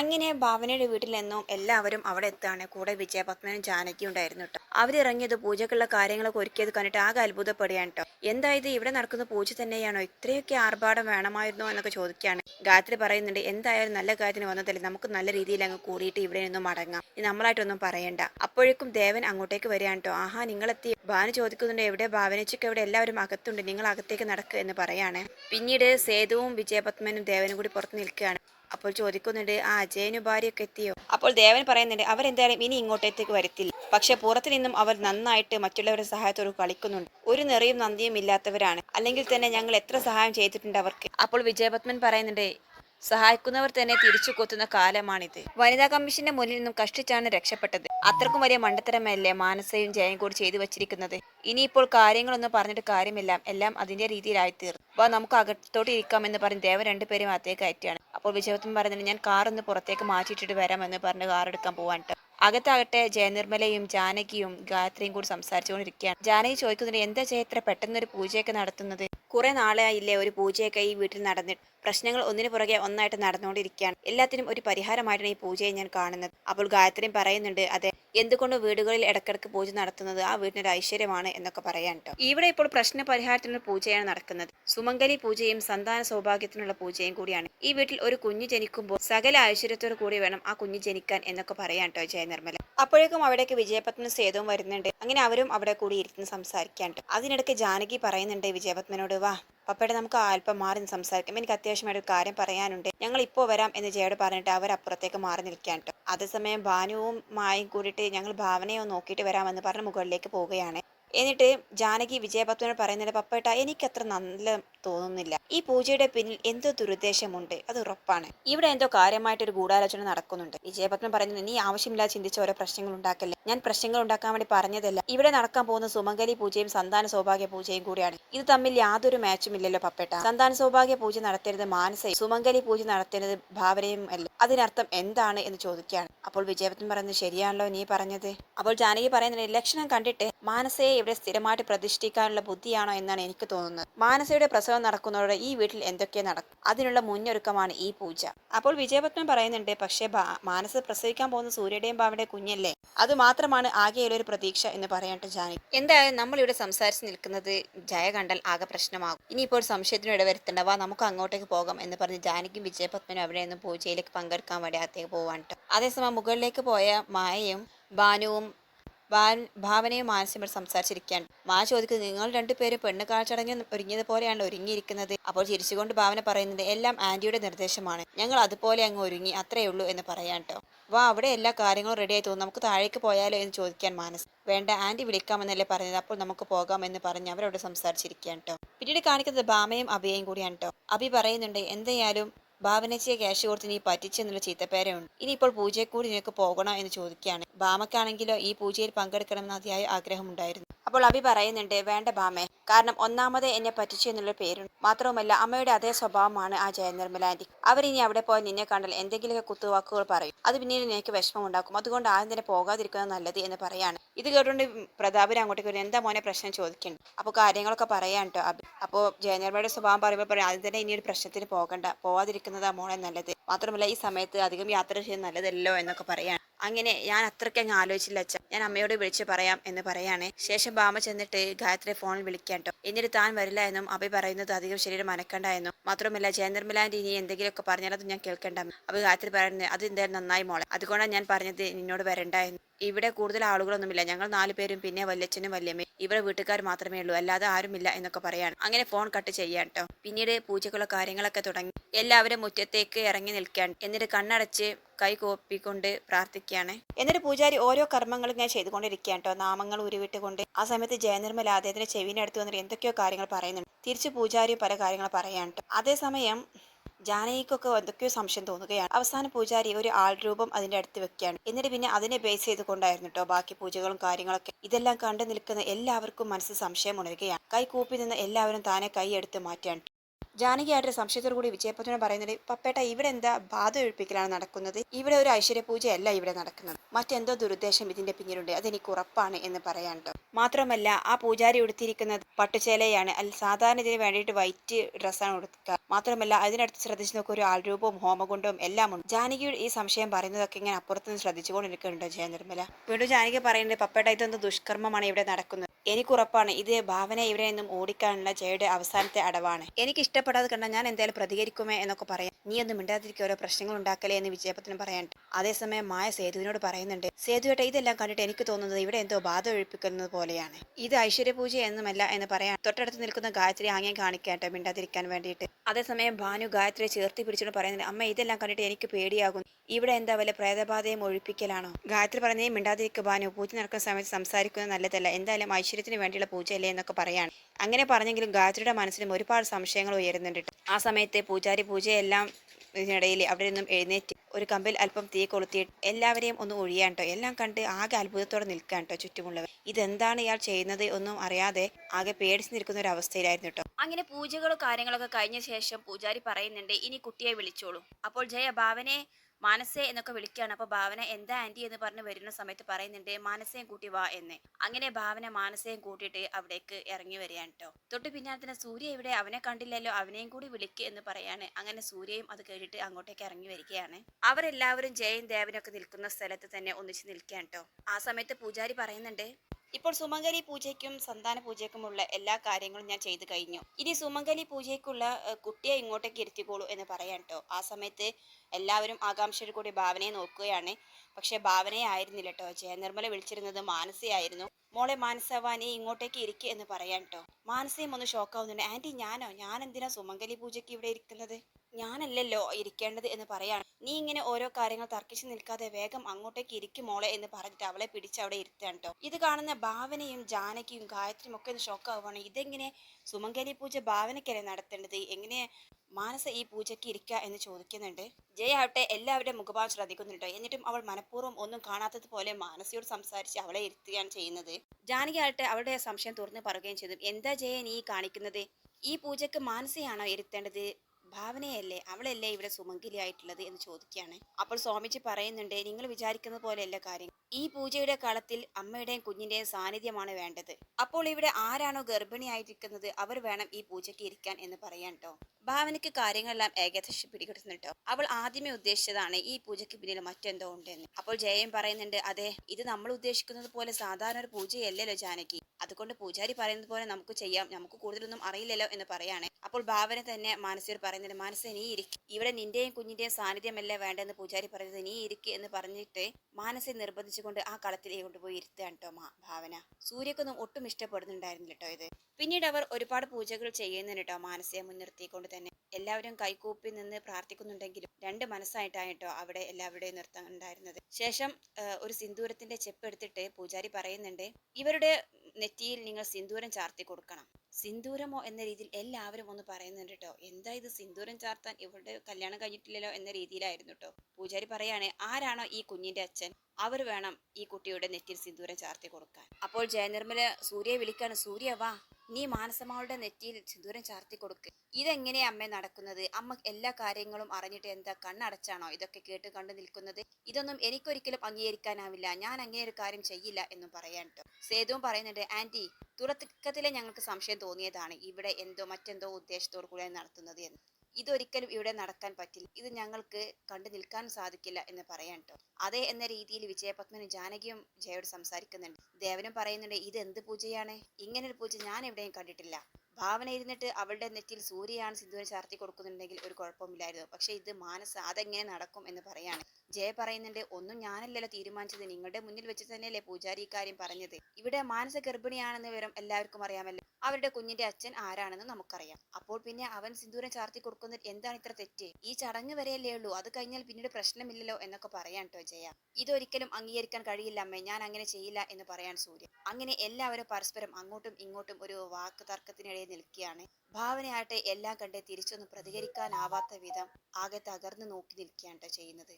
അങ്ങനെ ഭാവനയുടെ വീട്ടിൽ നിന്നും എല്ലാവരും അവിടെ എത്താണ് കൂടെ വിജയപത്മനും ജാനകിയും ഉണ്ടായിരുന്നു കേട്ടോ അവരിറങ്ങിയത് പൂജക്കുള്ള കാര്യങ്ങളൊക്കെ ഒരുക്കിയത് കണ്ടിട്ട് ആകെ അത്ഭുതപ്പെടുകയാണ് കേട്ടോ എന്തായത്? ഇവിടെ നടക്കുന്ന പൂജ തന്നെയാണോ? ഇത്രയൊക്കെ ആർഭാടം വേണമായിരുന്നോ എന്നൊക്കെ ചോദിക്കുകയാണ്. ഗായത്രി പറയുന്നുണ്ട് എന്തായാലും നല്ല കാര്യത്തിന് വന്നതല്ലേ. നമുക്ക് നല്ല രീതിയിൽ അങ്ങ് കൂടിയിട്ട് ഇവിടെ നിന്നും മടങ്ങാം നമ്മളായിട്ടൊന്നും പറയണ്ട. അപ്പോഴേക്കും ദേവൻ അങ്ങോട്ടേക്ക് വരികയാണ് കേട്ടോ ആഹാ നിങ്ങളെത്തി. ഭാനു ചോദിക്കുന്നുണ്ട് എവിടെ? ഭാവനച്ചൊക്കെ എവിടെ? എല്ലാവരും അകത്തുണ്ട്. നിങ്ങൾ അകത്തേക്ക് നടക്കുക എന്ന് പറയാണ്. പിന്നീട് സേതുവും വിജയപത്മനും ദേവനും കൂടി പുറത്ത് നിൽക്കുകയാണ്. അപ്പോൾ ചോദിക്കുന്നുണ്ട് ആ അജയനും ഭാര്യയൊക്കെ എത്തിയോ? അപ്പോൾ ദേവൻ പറയുന്നുണ്ട് അവരെന്തായാലും ഇനി ഇങ്ങോട്ടേക്ക് വരത്തില്ല. പക്ഷെ പുറത്തു നിന്നും അവർ നന്നായിട്ട് മറ്റുള്ളവരുടെ സഹായത്തോട് കളിക്കുന്നുണ്ട്. ഒരു നിറയും നന്ദിയും ഇല്ലാത്തവരാണ്. അല്ലെങ്കിൽ തന്നെ ഞങ്ങൾ എത്ര സഹായം ചെയ്തിട്ടുണ്ട് അവർക്ക്. അപ്പോൾ വിജയപത്മൻ പറയുന്നുണ്ട് സഹായിക്കുന്നവർ തന്നെ തിരിച്ചു കൊത്തുന്ന കാലമാണിത്. വനിതാ കമ്മീഷന്റെ മുന്നിൽ നിന്നും കഷ്ടിച്ചാണ് രക്ഷപ്പെട്ടത്. അത്രക്കും വലിയ മണ്ടത്തരമല്ലേ മാനസയും ജയം കൂടി ചെയ്തു വച്ചിരിക്കുന്നത്? ഇനിയിപ്പോൾ കാര്യങ്ങളൊന്നും പറഞ്ഞിട്ട് കാര്യമില്ല. എല്ലാം അതിന്റെ രീതിയിലായി തീർന്നു വാ നമുക്ക് അകത്തോട്ട് ഇരിക്കാമെന്ന് പറഞ്ഞ് ദേവൻ രണ്ടുപേരും അകത്തേക്ക് അയറ്റാണ് അപ്പോൾ വിജയപത്മൻ പറയുന്നുണ്ട് ഞാൻ കാർ ഒന്ന് പുറത്തേക്ക് മാറ്റിയിട്ടിട്ട് വരാമെന്ന് പറഞ്ഞ് കാർ എടുക്കാൻ പോവാൻ ട്ടോ. അകത്താകട്ടെ ജയനിർമ്മലയും ജാനകിയും ഗായത്രിയും കൂടി സംസാരിച്ചുകൊണ്ടിരിക്കുകയാണ്. ജാനകി ചോദിക്കുന്നുണ്ട് എന്താ ഇത്ര പെട്ടെന്നൊരു പൂജയൊക്കെ നടത്തുന്നത്? കുറെ നാളെയായില്ലേ ഒരു പൂജയൊക്കെ ഈ വീട്ടിൽ നടന്നിട്ട് പ്രശ്നങ്ങൾ ഒന്നിനു പുറകെ ഒന്നായിട്ട് നടന്നുകൊണ്ടിരിക്കുകയാണ്. എല്ലാത്തിനും ഒരു പരിഹാരമായിട്ടാണ് ഈ പൂജയെ ഞാൻ കാണുന്നത്. അപ്പോൾ ഗായത്രിയും പറയുന്നുണ്ട് അതെ എന്തുകൊണ്ട് വീടുകളിൽ ഇടക്കിടക്ക് പൂജ നടത്തുന്നത് ആ വീടിനൊരു ഐശ്വര്യമാണ് എന്നൊക്കെ പറയാൻ കേട്ടോ. ഇവിടെ ഇപ്പോൾ പ്രശ്ന പരിഹാരത്തിനുള്ള പൂജയാണ് നടക്കുന്നത്. സുമംഗലി പൂജയും സന്താന സൗഭാഗ്യത്തിനുള്ള പൂജയും കൂടിയാണ്. ഈ വീട്ടിൽ ഒരു കുഞ്ഞ് ജനിക്കുമ്പോൾ സകല ഐശ്വര്യത്തോടു കൂടി വേണം ആ കുഞ്ഞ് ജനിക്കാൻ എന്നൊക്കെ പറയാൻ കേട്ടോ ജയനിർമ്മല അപ്പോഴേക്കും അവിടേക്ക് വിജയപത്മനും സേതുവും വരുന്നുണ്ട്. അങ്ങനെ അവരും അവിടെ കൂടി ഇരുന്ന് സംസാരിക്കാണ്ട് അതിനിടയ്ക്ക് ജാനകി പറയുന്നുണ്ട് വിജയപത്മനോട് വാ പപ്പയുടെ നമുക്ക് അല്പം മാറി സംസാരിക്കാം. എനിക്ക് അത്യാവശ്യമായിട്ട് ഒരു കാര്യം പറയാനുണ്ട്. ഞങ്ങൾ ഇപ്പോൾ വരാം എന്ന് ജയോട് പറഞ്ഞിട്ട് അവർ അപ്പുറത്തേക്ക് മാറി നിൽക്കാൻ അതേസമയം ഭാനുവും മായും കൂടിയിട്ട് ഞങ്ങൾ ഭാവനയോ നോക്കിയിട്ട് വരാമെന്ന് പറഞ്ഞ് മുകളിലേക്ക് പോവുകയാണ്. എന്നിട്ട് ജാനകി വിജയപത്മനോട് പറയുന്നുണ്ട് പപ്പേട്ട എനിക്കത്ര നല്ല തോന്നുന്നില്ല. ഈ പൂജയുടെ പിന്നിൽ എന്തോ ദുരുദ്ദേശമുണ്ട്. അത് ഉറപ്പാണ്. ഇവിടെ എന്തോ കാര്യമായിട്ടൊരു ഗൂഢാലോചന നടക്കുന്നുണ്ട്. വിജയപത്മൻ പറയുന്നത് നീ ആവശ്യമില്ലാതെ ചിന്തിച്ച ഓരോ പ്രശ്നങ്ങൾ ഉണ്ടാക്കല്ലേ? ഞാൻ പ്രശ്നങ്ങൾ ഉണ്ടാക്കാൻ വേണ്ടി പറഞ്ഞതല്ല. ഇവിടെ നടക്കാൻ പോകുന്ന സുമംഗലി പൂജയും സന്താന സൗഭാഗ്യ പൂജയും കൂടിയാണ്. ഇത് തമ്മിൽ യാതൊരു മാച്ചും ഇല്ലല്ലോ പപ്പേട്ട. സന്താന സൗഭാഗ്യ പൂജ നടത്തരുത് മാനസയും സുമംഗലി പൂജ നടത്തരുത് ഭാവനയും അല്ല. അതിനർത്ഥം എന്താണ് എന്ന് ചോദിക്കുകയാണ്. അപ്പോൾ വിജയപത്മൻ പറയുന്നത് ശരിയാണല്ലോ നീ പറഞ്ഞത്. അപ്പോൾ ജാനകി പറയുന്നത് ലക്ഷണം കണ്ടിട്ട് മാനസയെ ഇവിടെ സ്ഥിരമായിട്ട് പ്രതിഷ്ഠിക്കാനുള്ള ബുദ്ധിയാണോ എന്നാണ് എനിക്ക് തോന്നുന്നത്. മാനസയുടെ പ്രസവം നടക്കുന്നതോടെ ഈ വീട്ടിൽ എന്തൊക്കെ നടക്കും അതിനുള്ള മുന്നൊരുക്കമാണ് ഈ പൂജ. അപ്പോൾ വിജയപത്മൻ പറയുന്നുണ്ട് പക്ഷേ മാനസ് പ്രസവിക്കാൻ പോകുന്ന സൂര്യയുടെയും ബാവയുടെ കുഞ്ഞല്ലേ? അത് മാത്രമാണ് ആകെയുള്ളൊരു പ്രതീക്ഷ എന്ന് പറയട്ടെ ജാനി എന്തായാലും നമ്മൾ ഇവിടെ സംസാരിച്ച് നിൽക്കുന്നത് ജയ കണ്ടാൽ ആകെ പ്രശ്നമാകും. ഇനിയിപ്പോൾ സംശയത്തിന് ഇടവരുത്തേണ്ട. വാ നമുക്ക് അങ്ങോട്ടേക്ക് പോകാം എന്ന് പറഞ്ഞ് ജാനിക്കും വിജയപത്മനും അവിടെ നിന്ന് പൂജയിലേക്ക് പങ്കെടുക്കാൻ വേണ്ടി അകത്തേക്ക് പോവാൻ. അതേസമയം മുകളിലേക്ക് പോയ മായയും ഭാൻ- ഭാവനയും മാനസികം സംസാരിച്ചിരിക്കുകയാണ്. മാ ചോദിക്കുന്നത് നിങ്ങൾ രണ്ടുപേരും പെണ്ണ് കാഴ്ചടങ്ങി ഒരുങ്ങിയതുപോലെയാണ് ഒരുങ്ങിയിരിക്കുന്നത്? അപ്പോൾ ചിരിച്ചുകൊണ്ട് ഭാവന പറയുന്നത് എല്ലാം ആന്റിയുടെ നിർദ്ദേശമാണ്. ഞങ്ങൾ അതുപോലെ അങ്ങ് ഒരുങ്ങി അത്രയേ ഉള്ളൂ എന്ന് പറയാൻ കേട്ടോ വാ അവിടെ എല്ലാ കാര്യങ്ങളും റെഡിയായി തോന്നും നമുക്ക് താഴേക്ക് പോയാലോ എന്ന് ചോദിക്കാൻ മാനസ്. വേണ്ട ആന്റി വിളിക്കാമെന്നല്ലേ പറഞ്ഞത്. അപ്പോൾ നമുക്ക് പോകാം എന്ന് പറഞ്ഞ് അവരോട് സംസാരിച്ചിരിക്കുകയാണ് കേട്ടോ പിന്നീട് കാണിക്കുന്നത് ഭാമയും അഭിയയും കൂടിയാണ് കേട്ടോ അഭി പറയുന്നുണ്ട് എന്തായാലും ഭാവനച്ചിയെ ക്യാഷ് കൊടുത്ത് നീ പറ്റിച്ചെന്നുള്ള ചീത്തപ്പേരുണ്ട്. ഇനിയിപ്പോൾ പൂജയെ കൂടി നിനക്ക് പോകണോ എന്ന് ചോദിക്കുകയാണ്. ഭാമക്കാണെങ്കിലോ ഈ പൂജയിൽ പങ്കെടുക്കണമെന്ന് അതിയായ ആഗ്രഹമുണ്ടായിരുന്നു. അപ്പോൾ അഭി പറയുന്നുണ്ട് വേണ്ട ഭാമേ കാരണം ഒന്നാമത് എന്നെ പറ്റിച്ചു എന്നുള്ള പേരുണ്ട്. മാത്രവുമല്ല അമ്മയുടെ അതേ സ്വഭാവമാണ് ആ ജയനിർമ്മല ആന്റി അവരിനി അവിടെ പോയി നിന്നെ കണ്ടാൽ എന്തെങ്കിലുമൊക്കെ കുത്തുവാക്കുകൾ പറയും. അത് പിന്നീട് നിനക്ക് വിഷമം ഉണ്ടാക്കും അതുകൊണ്ട് ആദ്യം തന്നെ പോകാതിരിക്കുന്നത് നല്ലത് എന്ന് പറയാണ്. ഇത് കേട്ടുകൊണ്ട് പ്രതാപൻ അങ്ങോട്ടേക്ക് വരും. എന്താ മോനെ പ്രശ്നം ചോദിക്കുന്നുണ്ട് അപ്പോൾ കാര്യങ്ങളൊക്കെ പറയാൻ കേട്ടോ അഭി. അപ്പോൾ ജയനിർമ്മയുടെ സ്വഭാവം പറയുമ്പോൾ പറയും ആദ്യം തന്നെ ഇനി ഒരു പ്രശ്നത്തിന് പോകണ്ട. പോവാതിരിക്കുന്നതാ മോളെ നല്ലത്. മാത്രമല്ല ഈ സമയത്ത് അധികം യാത്ര ചെയ്യുന്നത് നല്ലതല്ലോ എന്നൊക്കെ പറയാണ്. അങ്ങനെ ഞാൻ അത്രയ്ക്ക് അങ്ങ് ആലോചിച്ചില്ല അച്ഛ. ഞാൻ അമ്മയോട് വിളിച്ച് പറയാം എന്ന് പറയാണ്. ശേഷം ബാമ ചെന്നിട്ട് ഗായത്രി ഫോണിൽ വിളിക്കാൻ കേട്ടോ. എന്നിട്ട് താൻ വരില്ല എന്നും അഭി പറയുന്നത് അധികം ശരീരം മനക്കണ്ട എന്നും. മാത്രമല്ല ജയനിർമ്മലാന്റെ ഇനി എന്തെങ്കിലുമൊക്കെ പറഞ്ഞാൽ അത് ഞാൻ കേൾക്കണ്ട. അഭി ഗായത്രി പറയുന്നത് അത് എന്തായാലും നന്നായി മോളെ. അതുകൊണ്ടാണ് ഞാൻ പറഞ്ഞത് നിന്നോട് വരണ്ട എന്ന്. ഇവിടെ കൂടുതൽ ആളുകളൊന്നുമില്ല. ഞങ്ങൾ നാലു പേരും പിന്നെ വല്യച്ഛനും വല്യമ്മയും. ഇവരെ വീട്ടുകാർ മാത്രമേ ഉള്ളൂ. അല്ലാതെ ആരുമില്ല എന്നൊക്കെ പറയാണ്. അങ്ങനെ ഫോൺ കട്ട് ചെയ്യാൻ കേട്ടോ പിന്നീട് പൂജക്കുള്ള കാര്യങ്ങളൊക്കെ തുടങ്ങി. എല്ലാവരും മുറ്റത്തേക്ക് ഇറങ്ങി നിൽക്കാൻ എന്നിട്ട് കണ്ണടച്ച് കൈ കോപ്പിക്കൊണ്ട് പ്രാർത്ഥിക്കുകയാണ്. എന്നിട്ട് പൂജാരി ഓരോ കർമ്മങ്ങളും ഞാൻ ചെയ്തുകൊണ്ടിരിക്കുകയാണ് കേട്ടോ നാമങ്ങൾ ഉരുവിട്ടുകൊണ്ട്. ആ സമയത്ത് ജയനിർമ്മല അദ്ദേഹത്തിന്റെ ചെവിനടുത്ത് വന്നിട്ട് എന്തൊക്കെയോ കാര്യങ്ങൾ പറയുന്നുണ്ട്. തിരിച്ച് പൂജാരി പല കാര്യങ്ങൾ പറയാൻ കേട്ടോ അതേസമയം ജാനകിക്കൊക്കെ എന്തൊക്കെയോ സംശയം തോന്നുകയാണ്. അവസാന പൂജാരി ഒരു ആൾ രൂപം അതിന്റെ അടുത്ത് വെക്കുകയാണ്. എന്നിട്ട് പിന്നെ അതിനെ ബേസ് ചെയ്തുകൊണ്ടായിരുന്നു കേട്ടോ ബാക്കി പൂജകളും കാര്യങ്ങളൊക്കെ. ഇതെല്ലാം കണ്ടു നിൽക്കുന്ന എല്ലാവർക്കും മനസ്സിൽ സംശയം ഉണരുകയാണ്. കൈ കൂപ്പി നിന്ന് എല്ലാവരും താനെ കൈ എടുത്ത് മാറ്റാൻ ജാനകിയായിട്ട് സംശയത്തോടു കൂടി വിജയപത്മനോട് പറയുന്നത് പപ്പേട്ട ഇവിടെ എന്താ ബാധ ഒഴിപ്പിക്കലാണ് നടക്കുന്നത്? ഇവിടെ ഒരു ഐശ്വര്യപൂജയല്ല ഇവിടെ നടക്കുന്നത്. മറ്റെന്തോ ദുരുദ്ദേശം ഇതിന്റെ പിന്നിലുണ്ട്. അതെനിക്ക് ഉറപ്പാണ് എന്ന് പറയാൻ ട്ടോ മാത്രമല്ല ആ പൂജാരി ഉടുത്തിരിക്കുന്നത് പട്ടുചേലയാണ്. അല്ല സാധാരണ ഇതിന് വേണ്ടിയിട്ട് വൈറ്റ് ഡ്രസ്സാണ് ഉടുക്കുക. മാത്രമല്ല അതിനടുത്ത് ശ്രദ്ധിച്ചു നോക്കുക ഒരു ആൾരൂപവും ഹോമകുണ്ടവും എല്ലാം ഉണ്ട്. ജാനകിയുടെ ഈ സംശയം പറയുന്നതൊക്കെ ഇങ്ങനെ അപ്പുറത്തുനിന്ന് ശ്രദ്ധിച്ചുകൊണ്ടിരിക്കുന്നുണ്ടോ ജയനിർമ്മല. വീണ്ടും ജാനകി പറയുന്നത് പപ്പേട്ട ഇതൊന്ന് ദുഷ്കർമ്മമാണ് ഇവിടെ നടക്കുന്നത്. എനിക്കുറപ്പാണ് ഇത് ഭാവന ഇവിടെ നിന്നും ഓടിക്കാനുള്ള ജയയുടെ അവസാനത്തെ അടവാണ്. എനിക്ക് ഇഷ്ടപ്പെടാതെ കണ്ടാൽ ഞാൻ എന്തായാലും പ്രതികരിക്കുമേ എന്നൊക്കെ പറയാം. നീ ഒന്നും മിണ്ടാതിരിക്കുക ഓരോ പ്രശ്നങ്ങൾ ഉണ്ടാക്കലേ എന്ന് വിജയപത്തിന് പറയാനുണ്ട് അതേസമയം മായ സേതുവിനോട് പറയുന്നുണ്ട് സേതുവേട്ട ഇതെല്ലാം കണ്ടിട്ട് എനിക്ക് തോന്നുന്നത് ഇവിടെ എന്തോ ബാധ ഒഴിപ്പിക്കുന്നത് പോലെയാണ്. ഇത് ഐശ്വര്യപൂജ എന്നുമല്ല എന്ന് പറയാൻ തൊട്ടടുത്ത് നിൽക്കുന്ന ഗായത്രി ആംഗ്യം കാണിക്കാട്ടെ മിണ്ടാതിരിക്കാൻ വേണ്ടിയിട്ട്. അതേസമയം ഭാനു ഗായത്രിയെ ചേർത്തി പിടിച്ചുകൊണ്ട് പറയുന്നുണ്ട് അമ്മ ഇതെല്ലാം കണ്ടിട്ട് എനിക്ക് പേടിയാകും ഇവിടെ എന്താ വല്ല പ്രേതബാധയും ഒഴിപ്പിക്കലാണോ? ഗായത്രി പറഞ്ഞേ മിണ്ടാതിരിക്കുക ഭാനു. പൂജ നടക്കുന്ന സമയത്ത് സംസാരിക്കുന്നത് നല്ലതല്ല. എന്തായാലും ഐശ്വര്യത്തിന് വേണ്ടിയുള്ള പൂജയല്ലേ എന്നൊക്കെ പറയാണ്. അങ്ങനെ പറഞ്ഞെങ്കിലും ഗായത്രിയുടെ മനസ്സിലും ഒരുപാട് സംശയങ്ങൾ ഉയരുന്നുണ്ട് ആ സമയത്ത് പൂജാരി പൂജയെല്ലാം ഇതിനിടയിൽ അവിടെ നിന്നും എഴുന്നേറ്റ് ഒരു കമ്പിൽ അല്പം തീ കൊളുത്തിയിട്ട് എല്ലാവരെയും ഒന്ന് ഒഴിയാൻ ട്ടോ. എല്ലാം കണ്ട് ആകെ അത്ഭുതത്തോടെ നിൽക്കാൻ കേട്ടോ ചുറ്റുമുള്ളവർ. ഇതെന്താണ് ഇയാൾ ചെയ്യുന്നത് ഒന്നും അറിയാതെ ആകെ പേടിച്ച് നിൽക്കുന്ന ഒരു അവസ്ഥയിലായിരുന്നു കേട്ടോ അങ്ങനെ പൂജകളും കാര്യങ്ങളൊക്കെ കഴിഞ്ഞ ശേഷം പൂജാരി പറയുന്നുണ്ട് ഇനി കുട്ടിയെ വിളിച്ചോളൂ. അപ്പോൾ ജയ ഭാവനെ മാനസേ എന്നൊക്കെ വിളിക്കുകയാണ്. അപ്പോൾ ഭാവന എന്താ ആന്റി? എന്ന് പറഞ്ഞ് വരുന്ന സമയത്ത് പറയുന്നുണ്ട് മാനസയും കൂട്ടി വാ എന്ന്. അങ്ങനെ ഭാവന മാനസയും കൂട്ടിയിട്ട് അവിടേക്ക് ഇറങ്ങി വരികയാണ് കേട്ടോ തൊട്ട് പിന്നാലെ തന്നെ സൂര്യ ഇവിടെ അവനെ കണ്ടില്ലല്ലോ അവനെയും കൂടി വിളിക്ക് എന്ന് പറയാണ്. അങ്ങനെ സൂര്യയും അത് കേട്ടിട്ട് അങ്ങോട്ടേക്ക് ഇറങ്ങി വരികയാണ്. അവരെല്ലാവരും ജയൻ ദേവനൊക്കെ നിൽക്കുന്ന സ്ഥലത്ത് തന്നെ ഒന്നിച്ച് നിൽക്കുകയാണ് കേട്ടോ ആ സമയത്ത് പൂജാരി പറയുന്നുണ്ട് ഇപ്പോൾ സുമംഗലി പൂജയ്ക്കും സന്താന പൂജയ്ക്കുമുള്ള എല്ലാ കാര്യങ്ങളും ഞാൻ ചെയ്തു കഴിഞ്ഞു. ഇനി സുമംഗലി പൂജയ്ക്കുള്ള കുട്ടിയെ ഇങ്ങോട്ടേക്ക് ഇരുത്തിക്കോളൂ എന്ന് പറയാൻ കേട്ടോ ആ സമയത്ത് എല്ലാവരും ആകാംക്ഷയുടെ കൂടി ഭാവനയെ നോക്കുകയാണ്. പക്ഷെ ഭാവനയെ ആയിരുന്നില്ല കേട്ടോ ജയനിർമ്മല വിളിച്ചിരുന്നത് മാനസിയായിരുന്നു മോളെ മാനസവാനി ഇങ്ങോട്ടേക്ക് ഇരിക്കുക എന്ന് പറയാൻ കേട്ടോ മാനസയും ഒന്ന് ഷോക്കാവുന്നുണ്ട് ആന്റി ഞാനോ? ഞാൻ എന്തിനാ സുമംഗലി പൂജയ്ക്ക് ഇവിടെ ഇരിക്കുന്നത്? ഞാനല്ലല്ലോ ഇരിക്കേണ്ടത് എന്ന് പറയാണ്. നീ ഇങ്ങനെ ഓരോ കാര്യങ്ങൾ തർക്കിച്ച് നിൽക്കാതെ വേഗം അങ്ങോട്ടേക്ക് ഇരിക്കും മോളെ എന്ന് പറഞ്ഞിട്ട് അവളെ പിടിച്ച് അവിടെ ഇരുത്താണ് കേട്ടോ ഇത് കാണുന്ന ഭാവനയും ജാനകിയും ഗായത്രിയും ഒക്കെ ഒന്ന് ഷോക്കാവുകയാണ് ഇതെങ്ങനെ സുമംഗലി പൂജ ഭാവനയ്ക്കല്ലേ നടത്തേണ്ടത്? എങ്ങനെ മാനസ ഈ പൂജയ്ക്ക് ഇരിക്കുക എന്ന് ചോദിക്കുന്നുണ്ട്. ജയ ആവട്ടെ എല്ലാവരുടെയും മുഖഭാവം ശ്രദ്ധിക്കുന്നുണ്ട് എന്നിട്ടും അവൾ മനഃപൂർവം ഒന്നും കാണാത്തത് പോലെ മാനസയോട് സംസാരിച്ച് അവളെ ഇരുത്തുകയാണ് ചെയ്യുന്നത്. ജാനകി ആവട്ടെ അവളുടെ സംശയം തുറന്ന് പറയുകയും ചെയ്തു. എന്താ ജയ നീ കാണിക്കുന്നത്? ഈ പൂജയ്ക്ക് മാനസയാണോ ഇരുത്തേണ്ടത്? ഭാവനയല്ലേ? അവളല്ലേ ഇവിടെ സുമംഗലിയായിട്ടുള്ളത് എന്ന് ചോദിക്കുകയാണ്. അപ്പോൾ സ്വാമിജി പറയുന്നുണ്ട് നിങ്ങൾ വിചാരിക്കുന്ന പോലെയല്ല കാര്യം ഈ പൂജയുടെ കളത്തിൽ അമ്മയുടെയും കുഞ്ഞിന്റെയും സാന്നിധ്യമാണ് വേണ്ടത്. അപ്പോൾ ഇവിടെ ആരാണോ ഗർഭിണിയായിരിക്കുന്നത് അവർ വേണം ഈ പൂജയ്ക്ക് ഇരിക്കാൻ എന്ന് പറയാൻ കേട്ടോ ഭാവനയ്ക്ക് കാര്യങ്ങളെല്ലാം ഏകദേശം പിടികിട്ടുന്നുട്ടോ അവൾ ആദ്യമേ ഉദ്ദേശിച്ചതാണ് ഈ പൂജയ്ക്ക് പിന്നിൽ മറ്റെന്തോ ഉണ്ടെന്ന്. അപ്പോൾ ജയൻ പറയുന്നുണ്ട് അതെ ഇത് നമ്മൾ ഉദ്ദേശിക്കുന്നത് പോലെ സാധാരണ ഒരു പൂജയല്ലല്ലോ ജാനകി. അതുകൊണ്ട് പൂജാരി പറയുന്നത് പോലെ നമുക്ക് ചെയ്യാം. നമുക്ക് കൂടുതലൊന്നും അറിയില്ലല്ലോ എന്ന് പറയാണ്. അപ്പോൾ ഭാവന തന്നെ മാനസിയോട് പറയുന്നത് മാനസ നീ ഇരിക്കും. ഇവിടെ നിന്റെയും കുഞ്ഞിന്റെയും സാന്നിധ്യമല്ലേ വേണ്ടെന്ന് പൂജാരി പറയുന്നത്. നീ ഇരിക്കുക എന്ന് പറഞ്ഞിട്ട് മാനസെ നിർബന്ധിച്ചുകൊണ്ട് ആ കളത്തിലേക്ക് കൊണ്ടുപോയി ഇരുത്തുകയാണ് കേട്ടോ മാ ഭാവന. സൂര്യക്കൊന്നും ഒട്ടും ഇഷ്ടപ്പെടുന്നുണ്ടായിരുന്നില്ല കേട്ടോ ഇത്. പിന്നീട് അവർ ഒരുപാട് പൂജകൾ ചെയ്യുന്നുണ്ട് കേട്ടോ മാനസയെ മുൻനിർത്തിക്കൊണ്ട് തന്നെ. എല്ലാവരും കൈകൂപ്പി നിന്ന് പ്രാർത്ഥിക്കുന്നുണ്ടെങ്കിലും രണ്ട് മനസ്സായിട്ടാണ് കേട്ടോ അവിടെ എല്ലാവരുടെയും നൃത്തം ഉണ്ടായിരുന്നത്. ശേഷം ഒരു സിന്ദൂരത്തിന്റെ ചെപ്പ് എടുത്തിട്ട് പൂജാരി പറയുന്നുണ്ട് ഇവരുടെ നെറ്റിയിൽ നിങ്ങൾ സിന്ദൂരം ചാർത്തി കൊടുക്കണം. സിന്ദൂരമോ എന്ന രീതിയിൽ എല്ലാവരും ഒന്ന് പറയുന്നുണ്ട് കേട്ടോ എന്താ ഇത് സിന്ദൂരം ചാർത്താൻ ഇവരുടെ കല്യാണം കഴിഞ്ഞിട്ടില്ലല്ലോ എന്ന രീതിയിലായിരുന്നു കേട്ടോ പൂജാരി പറയാണ് ആരാണോ ഈ കുഞ്ഞിന്റെ അച്ഛൻ? അവർ വേണം ഈ കുട്ടിയുടെ നെറ്റിൽ സിന്ദൂരം ചാർത്തി കൊടുക്കാൻ. അപ്പോൾ ജയനിർമ്മല സൂര്യയെ വിളിക്കാണ്. സൂര്യ വാ. നീ മാനസമാളുടെ നെറ്റിയിൽ സിന്ദൂരം ചാർത്തി കൊടുക്ക്. ഇതെങ്ങനെയാ അമ്മ നടക്കുന്നത്? അമ്മ എല്ലാ കാര്യങ്ങളും അറിഞ്ഞിട്ട് എന്താ കണ്ണടച്ചാണോ? ഇതൊക്കെ കേട്ട് കണ്ടു നിൽക്കുന്നത്? ഇതൊന്നും എനിക്കൊരിക്കലും അംഗീകരിക്കാനാവില്ല. ഞാൻ അങ്ങനെ ഒരു കാര്യം ചെയ്യില്ല എന്നും പറയാൻ കേട്ടോ സേതുവും പറയുന്നുണ്ട് ആന്റി തുടക്കത്തിലെ ഞങ്ങൾക്ക് സംശയം തോന്നിയതാണ്. ഇവിടെ എന്തോ മറ്റെന്തോ ഉദ്ദേശത്തോടു കൂടെ നടത്തുന്നത് എന്ന്. ഇതൊരിക്കലും ഇവിടെ നടക്കാൻ പറ്റില്ല. ഇത് ഞങ്ങൾക്ക് കണ്ടു നിൽക്കാൻ സാധിക്കില്ല എന്ന് പറയാൻ കേട്ടോ അതെ എന്ന രീതിയിൽ വിജയപത്മനും ജാനകിയും ജയോട് സംസാരിക്കുന്നുണ്ട്. ദേവനും പറയുന്നുണ്ട് ഇത് എന്ത് പൂജയാണ്? ഇങ്ങനൊരു പൂജ ഞാൻ എവിടെയും കണ്ടിട്ടില്ല. ഭാവന ഇരുന്നിട്ട് അവളുടെ നെറ്റിൽ സൂര്യയാണ് സിന്ധുവിനെ ചാർത്തി കൊടുക്കുന്നുണ്ടെങ്കിൽ ഒരു കുഴപ്പമില്ലായിരുന്നു പക്ഷെ ഇത് മാനസ അതെങ്ങനെ നടക്കും എന്ന് പറയാണ്. ജയ പറയുന്നുണ്ട് ഒന്നും ഞാനല്ലല്ലോ തീരുമാനിച്ചത്. നിങ്ങളുടെ മുന്നിൽ വെച്ച് തന്നെയല്ലേ പൂജാരി ഇക്കാര്യം പറഞ്ഞത്. ഇവിടെ മാനസ ഗർഭിണിയാണെന്ന് വിവരം എല്ലാവർക്കും അറിയാമല്ലോ. അവരുടെ കുഞ്ഞിന്റെ അച്ഛൻ ആരാണെന്ന് നമുക്കറിയാം. അപ്പോൾ പിന്നെ അവൻ സിന്ദൂരം ചാർത്തി കൊടുക്കുന്നത് എന്താണ് ഇത്ര തെറ്റ്? ഈ ചടങ്ങ് വരെയല്ലേ ഉള്ളൂ. അത് കഴിഞ്ഞാൽ പിന്നീട് പ്രശ്നമില്ലല്ലോ എന്നൊക്കെ പറയാൻ കേട്ടോ ജയ. ഇതൊരിക്കലും അംഗീകരിക്കാൻ കഴിയില്ല അമ്മേ. ഞാൻ അങ്ങനെ ചെയ്യില്ല എന്ന് പറയാൻ സൂര്യ. അങ്ങനെ എല്ലാവരും പരസ്പരം അങ്ങോട്ടും ഇങ്ങോട്ടും ഒരു വാക്ക് തർക്കത്തിനിടയിൽ നിൽക്കുകയാണ്. ഭാവനയായിട്ട് എല്ലാം കണ്ട് തിരിച്ചൊന്നും പ്രതികരിക്കാനാവാത്ത വിധം ആകെ തകർന്നു നോക്കി നിൽക്കുകയാണ് ചെയ്യുന്നത്.